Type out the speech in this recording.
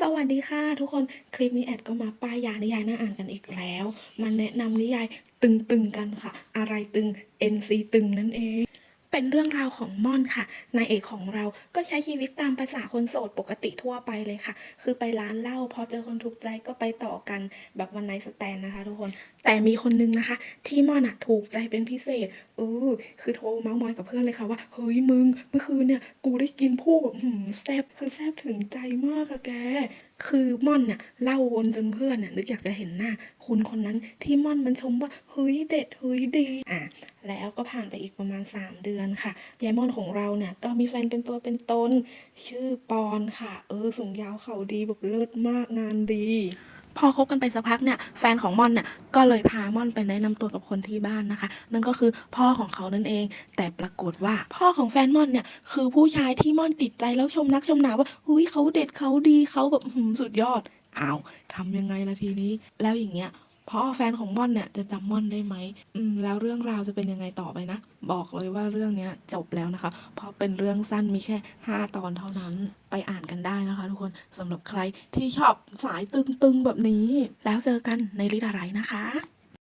สวัสดีค่ะทุกคนคลิปนี้แอดก็มาป้ายยานิยายน่าอ่านกันอีกแล้วมาแนะนำนิยายตึงๆกันค่ะ อะไรตึง NC ตึงนั่นเอง เป็นเรื่องราวของม่อนค่ะนายเอกของเราก็ใช้ชีวิตตามภาษาคนโสดปกติทั่วไปเลยค่ะ คือไปร้านเหล้าพอเจอคนถูกใจก็ไปต่อกันแบบวันไนสแตนนะคะทุกคนแต่มีคนนึงนะคะ ที่ม่อนอะถูกใจเป็นพิเศษเออคือโทรเมาส์มอยกับเพื่อนเลยค่ะว่าเฮ้ยมึงเมื่อคืนเนี่ยกูได้กินผู้แบบหืมแซ่บคือแซ่บถึงใจมากอะแกคือม่อนน่ะเล่าวนจนเพื่อนน่ะนึกอยากจะเห็นหน้าคุณคนนั้นที่ม่อนมันชมว่าเฮ้ยเด็ดเฮ้ยดีอะแล้วก็ผ่านไปอีกประมาณ 3 เดือนค่ะยายม่อนของเราเนี่ยก็มีแฟนเป็นตัวเป็นตนชื่อปอนค่ะ เออสูงยาวเขาดีแบบเลิศมากงานดี พอคบกันไปสักพักเนี่ยแฟนของม่อนเนี่ยก็เลยพาม่อนไปแนะนำตัวกับคนที่บ้านนะคะ นั่นก็คือพ่อของเขานั่นเอง แต่ปรากฏว่าพ่อของแฟนม่อนเนี่ยคือผู้ชายที่ม่อนติดใจแล้วชมนักชมหนาว่าหุ้ยเขาเด็ดเขาดีเขาแบบสุดยอดอ้าวทำยังไงล่ะทีนี้ แล้วอย่างเงี้ยพ่อแฟนของม่อนเนี่ยจะจำม่อนได้ไหมอืมแล้วเรื่องราวจะเป็นยังไงต่อไปนะ บอกเลยว่าเรื่องเนี้ยจบแล้วนะคะ เพราะเป็นเรื่องสั้นมีแค่ 5 ตอนเท่านั้น ไปอ่าน สำหรับใครที่ชอบสายตึงๆแบบนี้ แล้วเจอกันในลิดาไรนะคะ